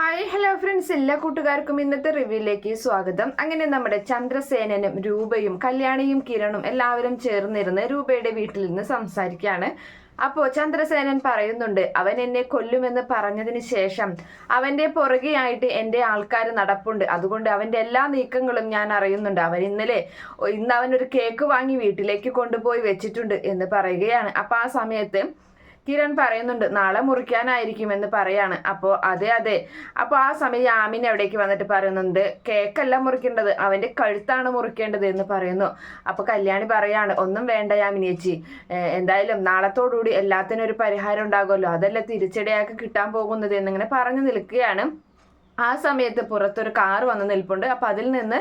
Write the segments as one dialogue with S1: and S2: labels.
S1: Hi hello friends എല്ലാ കൂട്ടുകാർക്കും ഇന്നത്തെ റിവ്യൂയിലേക്ക് സ്വാഗതം. അങ്ങനെ നമ്മുടെ ചന്ദ്രസേനനും രൂപയും കല്യാണിയും കിരണും എല്ലാവരും ചേർന്നിരുന്ന് രൂപയുടെ വീട്ടിൽ നിന്ന് സംസാരിക്കുകയാണ്. അപ്പോൾ ചന്ദ്രസേനൻ പറയുന്നുണ്ട് അവൻ എന്നെ കൊല്ലുമെന്ന് പറഞ്ഞതിന് ശേഷം അവന്റെ പുറകെയായിട്ട് എന്റെ ആൾക്കാർ നടപ്പുണ്ട്. അതുകൊണ്ട് അവന്റെ എല്ലാ നീക്കങ്ങളും ഞാൻ അറിയുന്നുണ്ട്. അവൻ ഇന്നലെ ഇന്ന് അവൻ ഒരു കേക്ക് വാങ്ങി വീട്ടിലേക്ക് കൊണ്ടുപോയി വെച്ചിട്ടുണ്ട് എന്ന് പറയുകയാണ്. അപ്പോൾ ആ സമയത്ത് കിരൺ പറയുന്നുണ്ട് നാളെ മുറിക്കാനായിരിക്കും എന്ന് പറയാണ്. അപ്പോൾ അതെ അതെ. അപ്പോൾ ആ സമയം യാമിൻ എവിടേക്ക് വന്നിട്ട് പറയുന്നുണ്ട് കേക്കല്ല മുറിക്കേണ്ടത് അവന്റെ കഴുത്താണ് മുറിക്കേണ്ടത് എന്ന് പറയുന്നു. അപ്പോൾ കല്യാണി പറയാണ് ഒന്നും വേണ്ട യാമിനിയേച്ചി എന്തായാലും നാളത്തോടുകൂടി എല്ലാത്തിനും ഒരു പരിഹാരം ഉണ്ടാകുമല്ലോ. അതല്ല തിരിച്ചടിയാക്കി കിട്ടാൻ പോകുന്നത് എന്നിങ്ങനെ പറഞ്ഞു നിൽക്കുകയാണ്. ആ സമയത്ത് പുറത്തൊരു കാർ വന്ന് നിൽപ്പുണ്ട്. അപ്പൊ അതിൽ നിന്ന്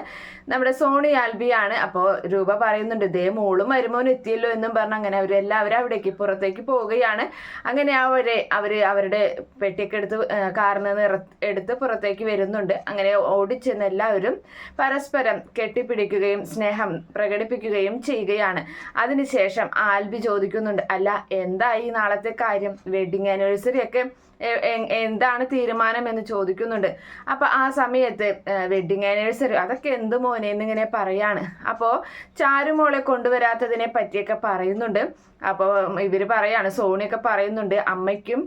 S1: നമ്മുടെ സോണി ആൽബിയാണ് അപ്പോൾ രൂപ പറയുന്നുണ്ട് ദേ മോളും മരുമോനും എത്തിയല്ലോ എന്നും പറഞ്ഞ് അങ്ങനെ അവരെല്ലാവരും അവിടേക്ക് പുറത്തേക്ക് പോവുകയാണ്. അങ്ങനെ അവരെ അവർ അവരുടെ പെട്ടിയൊക്കെ എടുത്ത് കാറിൽ നിന്ന് എടുത്ത് പുറത്തേക്ക് വരുന്നുണ്ട്. അങ്ങനെ ഓടിച്ചെന്ന് എല്ലാവരും പരസ്പരം കെട്ടിപ്പിടിക്കുകയും സ്നേഹം പ്രകടിപ്പിക്കുകയും ചെയ്യുകയാണ്. അതിനുശേഷം ആൽബി ചോദിക്കുന്നുണ്ട് അല്ല എന്തായി നാളത്തെ കാര്യം? വെഡിങ് ആനിവേഴ്സറി ഒക്കെ എന്താണ് തീരുമാനം? എന്ന് ചോദിക്കുന്നുണ്ട്. അപ്പൊ ആ സമയത്ത് വെഡിങ് ആനിവേഴ്സറി അതൊക്കെ എന്ത് മോനെ എന്നിങ്ങനെ പറയാണ്. അപ്പോൾ ചാരുമോളെ കൊണ്ടുവരാത്തതിനെ പറ്റിയൊക്കെ പറയുന്നുണ്ട്. അപ്പോൾ ഇവർ പറയാണ് സോണിയൊക്കെ പറയുന്നുണ്ട് അമ്മയ്ക്കും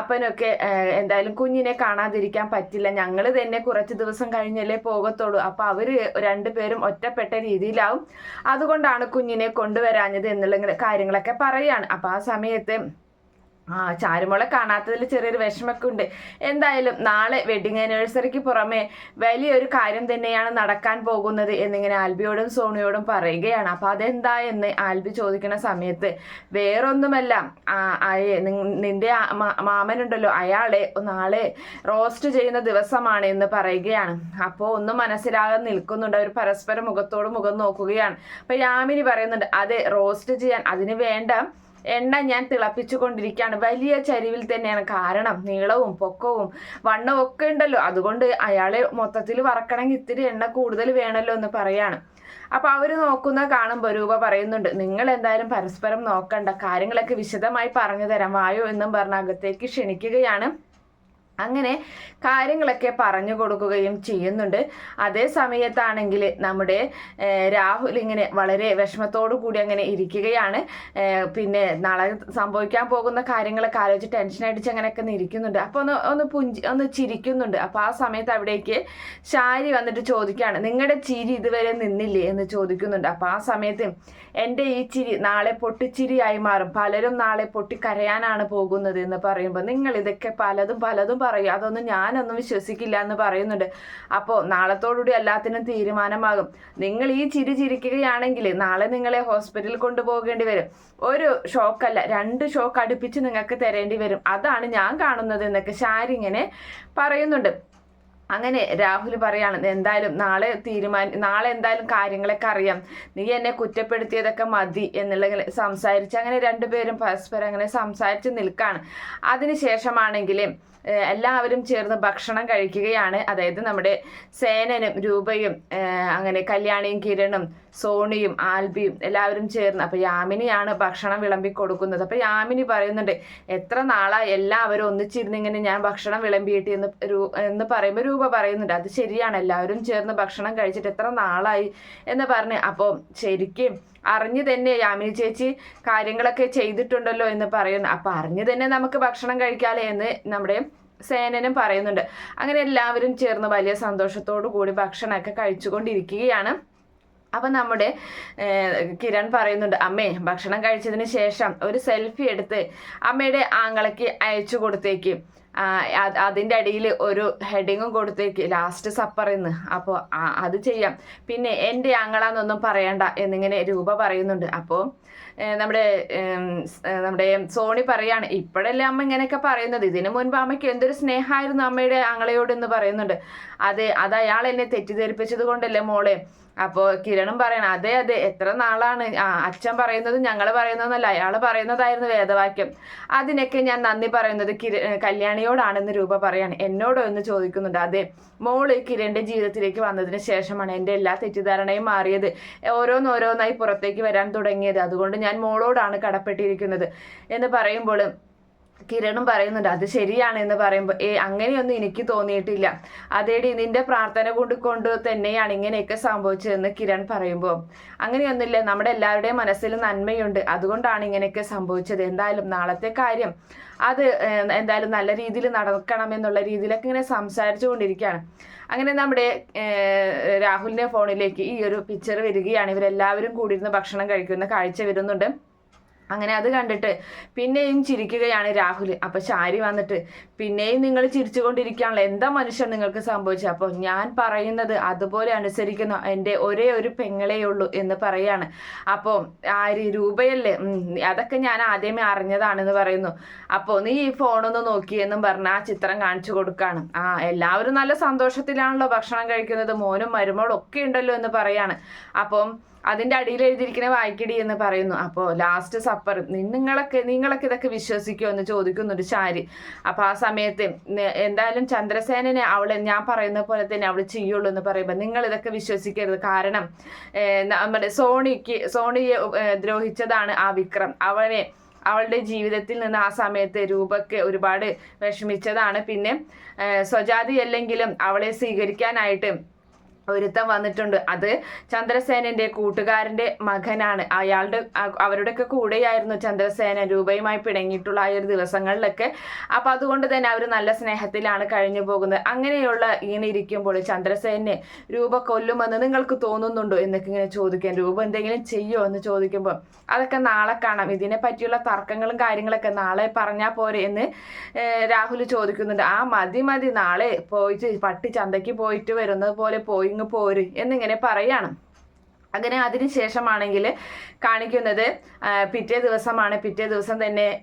S1: അപ്പനൊക്കെ എന്തായാലും കുഞ്ഞിനെ കാണാതിരിക്കാൻ പറ്റില്ല ഞങ്ങൾ തന്നെ കുറച്ച് ദിവസം കഴിഞ്ഞല്ലേ പോകത്തുള്ളൂ അപ്പോൾ അവർ രണ്ടുപേരും ഒറ്റപ്പെട്ട രീതിയിലാവും. അതുകൊണ്ടാണ് കുഞ്ഞിനെ കൊണ്ടുവരാഞ്ഞത് എന്നുള്ള കാര്യങ്ങളൊക്കെ പറയാണ്. അപ്പോൾ ആ സമയത്ത് ആ ചാരുമോളെ കാണാത്തതിൽ ചെറിയൊരു വിഷമൊക്കെ ഉണ്ട് എന്തായാലും നാളെ വെഡിങ് ആനിവേഴ്സറിക്ക് പുറമെ വലിയൊരു കാര്യം തന്നെയാണ് നടക്കാൻ പോകുന്നത് എന്നിങ്ങനെ ആൽബിയോടും സോണിയോടും പറയുകയാണ്. അപ്പൊ അതെന്താ എന്ന് ആൽബി ചോദിക്കുന്ന സമയത്ത് വേറൊന്നുമല്ല നിന്റെ മാമനുണ്ടല്ലോ അയാളെ നാളെ റോസ്റ്റ് ചെയ്യുന്ന ദിവസമാണ് എന്ന് പറയുകയാണ്. അപ്പോൾ ഒന്നും മനസ്സിലാകാൻ നിൽക്കുന്നുണ്ട്. അവർ പരസ്പരം മുഖത്തോട് മുഖം നോക്കുകയാണ്. അപ്പൊ യാമിനി പറയുന്നുണ്ട് അതെ റോസ്റ്റ് ചെയ്യാൻ അതിന് വേണ്ട എണ്ണ ഞാൻ തിളപ്പിച്ചു കൊണ്ടിരിക്കുകയാണ് വലിയ ചരിവിൽ തന്നെയാണ്. കാരണം നീളവും പൊക്കവും വണ്ണവും ഒക്കെ ഉണ്ടല്ലോ. അതുകൊണ്ട് അയാളെ മൊത്തത്തിൽ വറക്കണമെങ്കിൽ ഇത്തിരി എണ്ണ കൂടുതൽ വേണമല്ലോ എന്ന് പറയാണ്. അപ്പൊ അവർ നോക്കുന്ന കാണുമ്പോൾ രൂപ പറയുന്നുണ്ട്. നിങ്ങൾ എന്തായാലും പരസ്പരം നോക്കണ്ട. കാര്യങ്ങളൊക്കെ വിശദമായി പറഞ്ഞു തരാം. വായോ എന്നും പറഞ്ഞ് അകത്തേക്ക് ക്ഷണിക്കുകയാണ്. അങ്ങനെ കാര്യങ്ങളൊക്കെ പറഞ്ഞു കൊടുക്കുകയും ചെയ്യുന്നുണ്ട്. അതേ സമയത്താണെങ്കിൽ നമ്മുടെ രാഹുൽ ഇങ്ങനെ വളരെ വിഷമത്തോടു കൂടി അങ്ങനെ ഇരിക്കുകയാണ്. പിന്നെ നാളെ സംഭവിക്കാൻ പോകുന്ന കാര്യങ്ങളൊക്കെ ആലോചിച്ച് ടെൻഷൻ അടിച്ച് അങ്ങനെയൊക്കെ ഇരിക്കുന്നുണ്ട്. അപ്പോൾ ഒന്ന് ഒന്ന് പുഞ്ചി ഒന്ന് ചിരിക്കുന്നുണ്ട്. അപ്പോൾ ആ സമയത്ത് അവിടേക്ക് ശാരി വന്നിട്ട് ചോദിക്കുകയാണ് നിങ്ങളുടെ ചിരി ഇതുവരെ നിന്നില്ലേ? എന്ന് ചോദിക്കുന്നുണ്ട്. അപ്പോൾ ആ സമയത്ത് എന്റെ ഈ ചിരി നാളെ പൊട്ടിച്ചിരിയായി മാറും. പലരും നാളെ പൊട്ടിക്കരയാനാണ് പോകുന്നത് എന്ന് പറയുമ്പോൾ നിങ്ങൾ ഇതൊക്കെ പലതും പലതും പറയും. അതൊന്നും ഞാനൊന്നും വിശ്വസിക്കില്ല എന്ന് പറയുന്നുണ്ട്. അപ്പോൾ നാളത്തോടുകൂടി എല്ലാത്തിനും തീരുമാനമാകും. നിങ്ങൾ ഈ ചിരി ചിരിക്കുകയാണെങ്കിൽ നാളെ നിങ്ങളെ ഹോസ്പിറ്റലിൽ കൊണ്ടുപോകേണ്ടി വരും. ഒരു ഷോക്കല്ല രണ്ട് ഷോക്ക് അടുപ്പിച്ച് നിങ്ങൾക്ക് തരേണ്ടി വരും. അതാണ് ഞാൻ കാണുന്നത് എന്നൊക്കെ ഷാരി ഇങ്ങനെ പറയുന്നുണ്ട്. അങ്ങനെ രാഹുൽ പറയാണ് എന്തായാലും നാളെ തീരുമാനം നാളെ എന്തായാലും കാര്യങ്ങളൊക്കെ അറിയാം. നീ എന്നെ കുറ്റപ്പെടുത്തിയതൊക്കെ മതി എന്നുള്ള സംസാരിച്ച് അങ്ങനെ രണ്ടുപേരും പരസ്പരം അങ്ങനെ സംസാരിച്ച് നിൽക്കാണ്. അതിനുശേഷമാണെങ്കിൽ എല്ലാവരും ചേർന്ന് ഭക്ഷണം കഴിക്കുകയാണ്. അതായത് നമ്മുടെ സേനനും രൂപയും അങ്ങനെ കല്യാണിയും കിരണും സോണിയും ആൽബിയും എല്ലാവരും ചേർന്ന് അപ്പൊ യാമിനിയാണ് ഭക്ഷണം വിളമ്പി കൊടുക്കുന്നത്. അപ്പൊ യാമിനി പറയുന്നുണ്ട് എത്ര നാളായി എല്ലാവരും ഒന്നിച്ചിരുന്ന് ഇങ്ങനെ ഞാൻ ഭക്ഷണം വിളമ്പിയിട്ട് എന്ന് എന്ന് പറയുമ്പോൾ രൂപ പറയുന്നുണ്ട്. അത് ശരിയാണ് എല്ലാവരും ചേർന്ന് ഭക്ഷണം കഴിച്ചിട്ട് എത്ര നാളായി? എന്ന് പറഞ്ഞ്. അപ്പോൾ ശരിക്കും അറിഞ്ഞു തന്നെ യാമിനി ചേച്ചി കാര്യങ്ങളൊക്കെ ചെയ്തിട്ടുണ്ടല്ലോ എന്ന് പറയുന്നു. അപ്പം അറിഞ്ഞു തന്നെ നമുക്ക് ഭക്ഷണം കഴിക്കാലേ എന്ന് നമ്മുടെ സേനനും പറയുന്നുണ്ട്. അങ്ങനെ എല്ലാവരും ചേർന്ന് വലിയ സന്തോഷത്തോടു കൂടി ഭക്ഷണമൊക്കെ കഴിച്ചുകൊണ്ടിരിക്കുകയാണ്. അപ്പം നമ്മുടെ കിരൺ പറയുന്നുണ്ട് അമ്മേ ഭക്ഷണം കഴിച്ചതിന് ശേഷം ഒരു സെൽഫി എടുത്ത് അമ്മയുടെ ആങ്ങളയ്ക്ക് അയച്ചു കൊടുത്തേക്ക്. അതിന്റെ അടിയിൽ ഒരു ഹെഡിങ്ങും കൊടുത്തേക്ക് ലാസ്റ്റ് സപ്പർ എന്ന് അപ്പോൾ അത് ചെയ്യാം. പിന്നെ എന്റെ ആങ്ങളാന്നൊന്നും പറയണ്ട എന്നിങ്ങനെ രൂപ പറയുന്നുണ്ട്. അപ്പോൾ നമ്മുടെ നമ്മുടെ സോണി പറയാണ് ഇപ്പോഴല്ലേ അമ്മ ഇങ്ങനെയൊക്കെ പറയുന്നത്? ഇതിനു മുൻപ് അമ്മയ്ക്ക് എന്തൊരു സ്നേഹമായിരുന്നു അമ്മയുടെ ആങ്ങളയോട് എന്ന് പറയുന്നുണ്ട്. അതെ അത് അയാൾ എന്നെ തെറ്റിദ്ധരിപ്പിച്ചത് കൊണ്ടല്ലേ മോളെ? അപ്പോൾ കിരണും പറയണം അതെ അതെ എത്ര നാളാണ് ആ അച്ഛൻ പറയുന്നത് ഞങ്ങൾ പറയുന്നതെന്നല്ല അയാൾ പറയുന്നതായിരുന്നു വേദവാക്യം. അതിനൊക്കെ ഞാൻ നന്ദി പറയുന്നത് കിര കല്യാണിയോടാണെന്ന് രൂപ പറയാണ് എന്നോടോ എന്ന് ചോദിക്കുന്നുണ്ട്. അതെ മോൾ കിരണിന്റെ ജീവിതത്തിലേക്ക് വന്നതിന് ശേഷമാണ് എന്റെ എല്ലാ തെറ്റിദ്ധാരണയും മാറിയത്. ഓരോന്നോരോന്നായി പുറത്തേക്ക് വരാൻ തുടങ്ങിയത്. അതുകൊണ്ട് ഞാൻ മോളോടാണ് കടപ്പെട്ടിരിക്കുന്നത് എന്ന് പറയുമ്പോൾ കിരണും പറയുന്നുണ്ട് അത് ശരിയാണ് എന്ന് പറയുമ്പോൾ ഏ അങ്ങനെയൊന്നും എനിക്ക് തോന്നിയിട്ടില്ല. അതേടി നിന്റെ പ്രാർത്ഥന കൊണ്ട് കൊണ്ട് തന്നെയാണ് ഇങ്ങനെയൊക്കെ സംഭവിച്ചതെന്ന് കിരൺ പറയുമ്പോൾ അങ്ങനെയൊന്നുമില്ല നമ്മുടെ എല്ലാവരുടെയും മനസ്സിൽ നന്മയുണ്ട്. അതുകൊണ്ടാണ് ഇങ്ങനെയൊക്കെ സംഭവിച്ചത്. എന്തായാലും നാളത്തെ കാര്യം അത് എന്തായാലും നല്ല രീതിയിൽ നടക്കണം എന്നുള്ള രീതിയിലൊക്കെ ഇങ്ങനെ സംസാരിച്ചു കൊണ്ടിരിക്കുകയാണ്. അങ്ങനെ നമ്മുടെ രാഹുലിന്റെ ഫോണിലേക്ക് ഈ ഒരു പിക്ചർ വരികയാണ്. ഇവരെല്ലാവരും കൂടിയിരുന്ന് ഭക്ഷണം കഴിക്കുന്ന കാഴ്ച വരുന്നുണ്ട്. അങ്ങനെ അത് കണ്ടിട്ട് പിന്നെയും ചിരിക്കുകയാണ് രാഹുൽ അപ്പൊ ശാരി വന്നിട്ട് പിന്നെയും നിങ്ങൾ ചിരിച്ചുകൊണ്ടിരിക്കുകയാണല്ലോ. എന്താ മനുഷ്യൻ നിങ്ങൾക്ക് സംഭവിച്ചത്? അപ്പോൾ ഞാൻ പറയുന്നത് അതുപോലെ അനുസരിക്കുന്ന. എന്റെ ഒരേ ഒരു പെങ്ങളേ ഉള്ളൂ എന്ന് പറയാണ്. അപ്പോൾ ആര്? രൂപയല്ലേ? അതൊക്കെ ഞാൻ ആദ്യമേ അറിഞ്ഞതാണെന്ന് പറയുന്നു. അപ്പോൾ നീ ഈ ഫോണൊന്ന് നോക്കിയെന്നും പറഞ്ഞ് ആ ചിത്രം കാണിച്ചു കൊടുക്കാണ്. ആ എല്ലാവരും നല്ല സന്തോഷത്തിലാണല്ലോ ഭക്ഷണം കഴിക്കുന്നത്. മോനും മരുമോളും ഒക്കെ ഉണ്ടല്ലോ എന്ന് പറയാണ്. അപ്പം അതിന്റെ അടിയിൽ എഴുതിയിരിക്കുന്ന വായിക്കടി എന്ന് പറയുന്നു. അപ്പോൾ ലാസ്റ്റ് സപ്പർ നിങ്ങളൊക്കെ നിങ്ങളൊക്കെ ഇതൊക്കെ വിശ്വസിക്കുമോ എന്ന് ചോദിക്കുന്നുണ്ട് ചാരി അപ്പൊ ആ സമയത്ത് എന്തായാലും ചന്ദ്രസേനനെ അവൾ ഞാൻ പറയുന്ന പോലെ തന്നെ അവൾ ചെയ്യുള്ളൂ എന്ന് പറയുമ്പോൾ നിങ്ങൾ ഇതൊക്കെ വിശ്വസിക്കരുത്. കാരണം നമ്മുടെ സോണിക്ക് സോണിയെ ദ്രോഹിച്ചതാണ് ആ വിക്രം. അവനെ അവളുടെ ജീവിതത്തിൽ നിന്ന് ആ സമയത്ത് രൂപക്ക് ഒരുപാട് വിഷമിച്ചതാണ്. പിന്നെ സ്വജാതി അല്ലെങ്കിലും അവളെ സ്വീകരിക്കാനായിട്ട് ഒരുത്തൻ വന്നിട്ടുണ്ട്. അത് ചന്ദ്രസേനന്റെ കൂട്ടുകാരന്റെ മകനാണ്. അയാളുടെ അവരുടെയൊക്കെ കൂടെയായിരുന്നു ചന്ദ്രസേന രൂപയുമായി പിണങ്ങിയിട്ടുള്ള ആ ഒരു ദിവസങ്ങളിലൊക്കെ. അപ്പൊ അതുകൊണ്ട് തന്നെ അവർ നല്ല സ്നേഹത്തിലാണ് കഴിഞ്ഞു പോകുന്നത്. അങ്ങനെയുള്ള ഇങ്ങനെ ഇരിക്കുമ്പോൾ ചന്ദ്രസേനെ രൂപ കൊല്ലുമെന്ന് നിങ്ങൾക്ക് തോന്നുന്നുണ്ടോ എന്നൊക്കെ ഇങ്ങനെ ചോദിക്കാൻ. രൂപ എന്തെങ്കിലും ചെയ്യോ എന്ന് ചോദിക്കുമ്പോൾ അതൊക്കെ നാളെ കാണാം. ഇതിനെ പറ്റിയുള്ള തർക്കങ്ങളും കാര്യങ്ങളൊക്കെ നാളെ പറഞ്ഞാൽ പോരെ എന്ന് രാഹുൽ ചോദിക്കുന്നുണ്ട്. ആ മതി മതി. നാളെ പോയിട്ട് പട്ടി ചന്തയ്ക്ക് പോയിട്ട് വരുന്നത് പോലെ പോയി ഇങ്ങ് പോര് എന്നിങ്ങനെ പറയാണ്. അങ്ങനെ അതിനുശേഷമാണെങ്കിൽ കാണിക്കുന്നത് ആ, പിറ്റേ ദിവസമാണ്. പിറ്റേ ദിവസം തന്നെ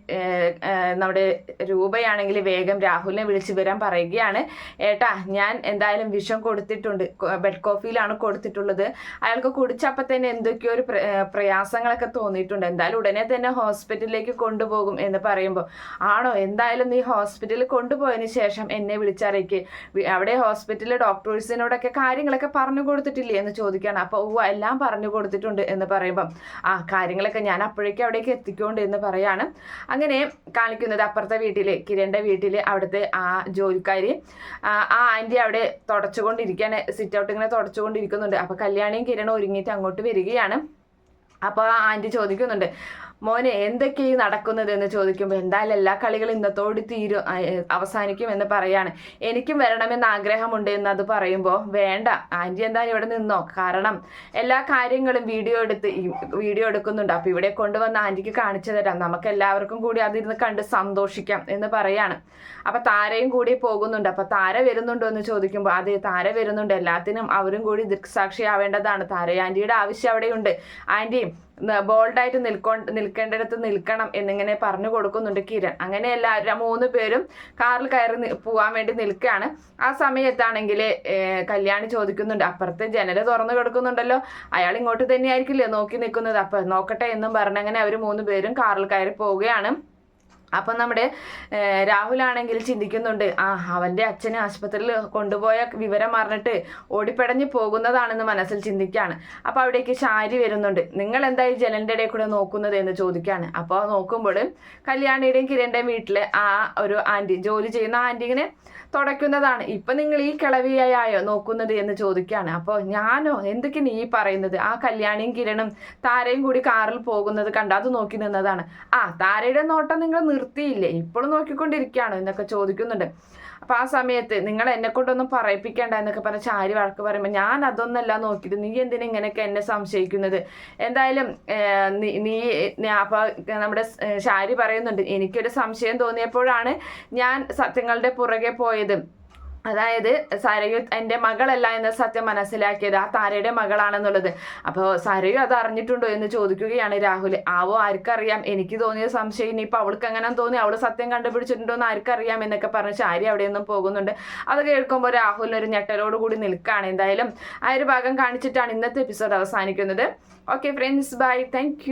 S1: നമ്മുടെ രൂപയാണെങ്കിൽ വേഗം രാഹുലിനെ വിളിച്ചു വരാൻ പറയുകയാണ്. ഏട്ടാ ഞാൻ എന്തായാലും വിഷം കൊടുത്തിട്ടുണ്ട്. ബെഡ് കോഫിയിലാണ് കൊടുത്തിട്ടുള്ളത്. അയാൾക്ക് കുടിച്ചപ്പോൾ തന്നെ എന്തൊക്കെയോ ഒരു പ്ര- പ്രയാസങ്ങളൊക്കെ തോന്നിയിട്ടുണ്ട്. എന്തായാലും ഉടനെ തന്നെ ഹോസ്പിറ്റലിലേക്ക് കൊണ്ടുപോകും എന്ന് പറയുമ്പോൾ. ആണോ? എന്തായാലും നീ ഹോസ്പിറ്റലിൽ കൊണ്ടുപോയതിന് ശേഷം എന്നെ വിളിച്ചറിയിക്ക്. അവിടെ ഹോസ്പിറ്റലിലെ ഡോക്ടേഴ്സിനോടൊക്കെ കാര്യങ്ങളൊക്കെ പറഞ്ഞു കൊടുത്തിട്ടില്ലേ എന്ന് ചോദിക്കുകയാണ്. അപ്പോൾ ഓ എല്ലാം പറഞ്ഞു കൊടുത്തിട്ടുണ്ട് എന്ന് പറയുമ്പം ആ കാര്യങ്ങളൊക്കെ ഞാൻ അപ്പോഴേക്കും അവിടേക്ക് എത്തിക്കൊണ്ട് എന്ന് പറയാണ്. അങ്ങനെ കാണിക്കുന്നത് അപ്പുറത്തെ വീട്ടിൽ കിരണിന്റെ വീട്ടിൽ അവിടുത്തെ ആ ജോലിക്കാരി. ആ ആന്റി അവിടെ തുടച്ചുകൊണ്ടിരിക്കാൻ സിറ്റ് ഔട്ട് ഇങ്ങനെ തുടച്ചുകൊണ്ടിരിക്കുന്നുണ്ട്. അപ്പൊ കല്യാണിയും കിരണും ഒരുങ്ങിയിട്ട് അങ്ങോട്ട് വരികയാണ്. അപ്പോൾ ആ ആന്റി ചോദിക്കുന്നുണ്ട് മോനെ എന്തൊക്കെ ഈ നടക്കുന്നത് എന്ന് ചോദിക്കുമ്പോൾ എന്തായാലും എല്ലാ കളികളും ഇന്നത്തോട് തീരും അവസാനിക്കും എന്ന് പറയാണ്. എനിക്കും വരണമെന്ന് ആഗ്രഹമുണ്ട് എന്ന് അത് പറയുമ്പോൾ വേണ്ട ആന്റി എന്തായാലും ഇവിടെ നിന്നോ? കാരണം എല്ലാ കാര്യങ്ങളും വീഡിയോ എടുത്ത് വീഡിയോ എടുക്കുന്നുണ്ട്. അപ്പോൾ ഇവിടെ കൊണ്ടുവന്ന് ആന്റിക്ക് കാണിച്ചു തരാം. നമുക്ക് എല്ലാവർക്കും കൂടി അതിരുന്ന് കണ്ട് സന്തോഷിക്കാം എന്ന് പറയാണ്. അപ്പൊ താരയും കൂടി പോകുന്നുണ്ട്. അപ്പൊ താര വരുന്നുണ്ടോ എന്ന് ചോദിക്കുമ്പോൾ അതെ താര വരുന്നുണ്ട്. എല്ലാത്തിനും അവരും കൂടി ദൃക്സാക്ഷിയാവേണ്ടതാണ്. താര ആന്റിയുടെ ആവശ്യം അവിടെയുണ്ട്. ആന്റി ബോൾഡായിട്ട് നിൽക്കോ നിൽക്കേണ്ടിടത്ത് നിൽക്കണം എന്നിങ്ങനെ പറഞ്ഞു കൊടുക്കുന്നുണ്ട് കിരൺ. അങ്ങനെ എല്ലാവരും മൂന്ന് പേരും കാറിൽ കയറി പോകാൻ വേണ്ടി നിൽക്കുകയാണ്. ആ സമയത്താണെങ്കിൽ കല്യാണി ചോദിക്കുന്നുണ്ട് അപ്പുറത്തെ ജനൽ തുറന്നു കിടക്കുന്നുണ്ടല്ലോ. അയാൾ ഇങ്ങോട്ട് തന്നെയായിരിക്കില്ലേ നോക്കി നിൽക്കുന്നത്? അപ്പം നോക്കട്ടെ എന്നും പറഞ്ഞങ്ങനെ അവർ മൂന്ന് പേരും കാറിൽ കയറി പോവുകയാണ്. അപ്പം നമ്മുടെ രാഹുലാണെങ്കിൽ ചിന്തിക്കുന്നുണ്ട് ആ അവന്റെ അച്ഛനെ ആശുപത്രിയിൽ കൊണ്ടുപോയ വിവരം അറിഞ്ഞിട്ട് ഓടിപ്പടഞ്ഞ് പോകുന്നതാണെന്ന് മനസ്സിൽ ചിന്തിക്കുകയാണ് അപ്പോൾ അവിടേക്ക് ശാരി വരുന്നുണ്ട് നിങ്ങൾ എന്തായി ഈ ജലന്റെ ഇടയിൽ കൂടെ നോക്കുന്നത്? എന്ന് ചോദിക്കുകയാണ് അപ്പോൾ നോക്കുമ്പോൾ കല്യാണിയുടെയും കിരണിന്റെയും വീട്ടിലെ ആ ഒരു ആന്റി ജോലി ചെയ്യുന്ന ആന്റി ഇങ്ങനെ തുടയ്ക്കുന്നതാണ്. ഇപ്പം നിങ്ങൾ ഈ കിളവിയായോ നോക്കുന്നത്? എന്ന് ചോദിക്കുകയാണ് അപ്പോൾ ഞാനോ എന്തൊക്കെ നീ പറയുന്നത്? ആ കല്യാണിയും കിരണും താരയും കൂടി കാറിൽ പോകുന്നത് കണ്ട് അത് നോക്കി നിന്നതാണ്. ആ താരയുടെ നോട്ടം നിങ്ങൾ നിർത്തിയില്ലേ? ഇപ്പോഴും നോക്കിക്കൊണ്ടിരിക്കുകയാണോ എന്നൊക്കെ ചോദിക്കുന്നുണ്ട്. അപ്പൊ ആ സമയത്ത് നിങ്ങൾ എന്നെ കൊണ്ടൊന്നും പറയിപ്പിക്കേണ്ട എന്നൊക്കെ പറഞ്ഞ ചാരി വഴക്ക് പറയുമ്പോൾ ഞാൻ അതൊന്നല്ല നോക്കിയിട്ട് നീ എന്തിനാ ഇങ്ങനെയൊക്കെ എന്നെ സംശയിക്കുന്നത്? എന്തായാലും നീ- അപ്പൊ നമ്മുടെ ചാരി പറയുന്നുണ്ട് എനിക്കൊരു സംശയം തോന്നിയപ്പോഴാണ് ഞാൻ സത്യങ്ങളുടെ പുറകെ പോയത്. അതായത് സരയു എന്റെ മകളല്ല എന്ന സത്യം മനസ്സിലാക്കിയത് ആ താരയുടെ മകളാണെന്നുള്ളത്. അപ്പോൾ സരയു അത് അറിഞ്ഞിട്ടുണ്ടോ എന്ന് ചോദിക്കുകയാണ് രാഹുൽ. ആവോ ആർക്കറിയാം? എനിക്ക് തോന്നിയ സംശയം ഇനിയിപ്പോൾ അവൾക്ക് എങ്ങനെ തോന്നി? അവൾ സത്യം കണ്ടുപിടിച്ചിട്ടുണ്ടോ എന്ന് ആർക്കറിയാം എന്നൊക്കെ പറഞ്ഞ് ശാരി അവിടെ നിന്നും പോകുന്നുണ്ട്. അത് കേൾക്കുമ്പോൾ രാഹുലിന് ഒരു ഞെട്ടലോട് കൂടി നിൽക്കുകയാണ്. എന്തായാലും ആ ഒരു ഭാഗം കാണിച്ചിട്ടാണ് ഇന്നത്തെ എപ്പിസോഡ് അവസാനിക്കുന്നത്. Okay friends bye thank